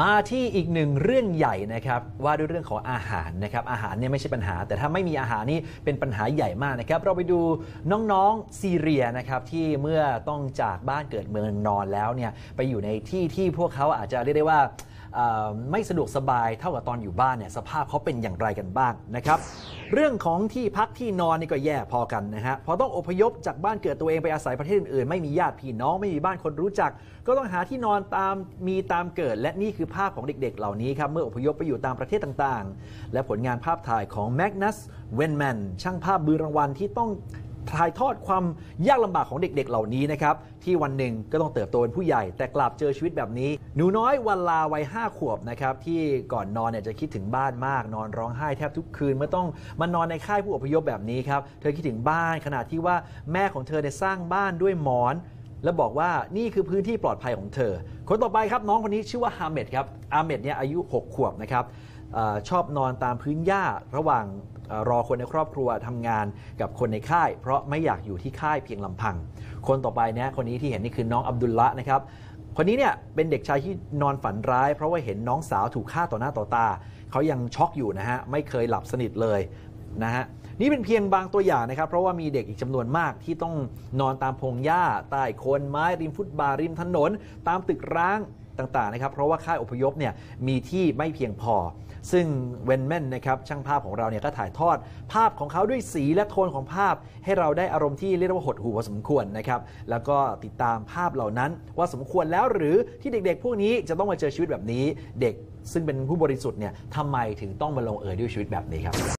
มาที่อีกหนึ่งเรื่องใหญ่นะครับว่าด้วยเรื่องของอาหารนะครับอาหารเนี่ยไม่ใช่ปัญหา แต่ถ้าไม่มีอาหารนี่เป็นปัญหาใหญ่มากนะครับเราไปดูน้องๆซีเรียนะครับที่เมื่อต้องจากบ้านเกิดเมืองนอนแล้วเนี่ยไปอยู่ในที่ที่พวกเขาอาจจะเรียกได้ว่า ไม่สะดวกสบายเท่ากับตอนอยู่บ้านเนี่ยสภาพเขาเป็นอย่างไรกันบ้างนะครับ เรื่องของที่พักที่นอนนี่ก็แย่พอกันนะฮะพอต้องอพยพจากบ้านเกิดตัวเองไปอาศัยประเทศอื่นๆ ไม่มีญาติพี่น้องไม่มีบ้านคนรู้จัก ก็ต้องหาที่นอนตามมีตามเกิด และนี่คือภาพของเด็กๆ เหล่านี้ครับเมื่ออพยพไปอยู่ตามประเทศต่างๆ และผลงานภาพถ่ายของแมกนัสเวนแมนช่างภาพมือรางวัลที่ต้อง ถ่ายทอดความยากลำบากของเด็กๆ เหล่านี้นะครับที่วันหนึ่งก็ต้องเติบโตเป็นผู้ใหญ่ แต่กลับเจอชีวิตแบบนี้ หนูน้อยวันลาวัย5ขวบนะครับที่ก่อนนอนเนี่ยจะคิดถึงบ้านมาก นอนร้องไห้แทบทุกคืนเมื่อต้องมานอนในค่ายผู้อพยพแบบนี้ครับเธอคิดถึงบ้านขณะที่ว่าแม่ของเธอเนี่ยสร้างบ้านด้วยหมอน แล้วบอกว่านี่คือพื้นที่ปลอดภัยของเธอ คนต่อไปครับน้องคนนี้ชื่อว่าฮาเมดครับฮาเมดเนี่ยอายุ 6 ขวบนะครับอชอบนอนตามพื้นหญ้าระหว่าง รอคนในครอบครัวทำงานกับคนในค่าย เพราะไม่อยากอยู่ที่ค่ายเพียงลำพัง คนต่อไปเนี่ยคนนี้ที่เห็นนี่คือน้องอับดุลละนะครับคนนี้เนี่ยเป็นเด็กชายที่นอนฝันร้าย เพราะว่าเห็นน้องสาวถูกฆ่าต่อหน้าต่อตา เขายังช็อกอยู่นะฮะไม่เคยหลับสนิทเลยนะฮะนี่เป็นเพียงบางตัวอย่างนะครับ เพราะว่ามีเด็กอีกจำนวนมากที่ต้องนอนตามพงหญ้าใต้โคนไม้ริมฟุตบาทริมถนน ตามตึกร้าง ต่างๆนะครับเพราะว่าค่ายอพยพเนี่ยมีที่ไม่เพียงพอ ซึ่งเวนแมนนะครับช่างภาพของเราเนี่ยก็ถ่ายทอดภาพของเขาด้วยสีและโทนของภาพ ให้เราได้อารมณ์ที่เรียกว่าหดหู่พอสมควรนะครับแล้วก็ติดตามภาพเหล่านั้นว่าสมควรแล้วหรือที่เด็กๆ พวกนี้จะต้องมาเจอชีวิตแบบนี้ เด็กซึ่งเป็นผู้บริสุทธิ์เนี่ยทำไมถึงต้องมาลงเอยด้วยชีวิตแบบนี้ครับ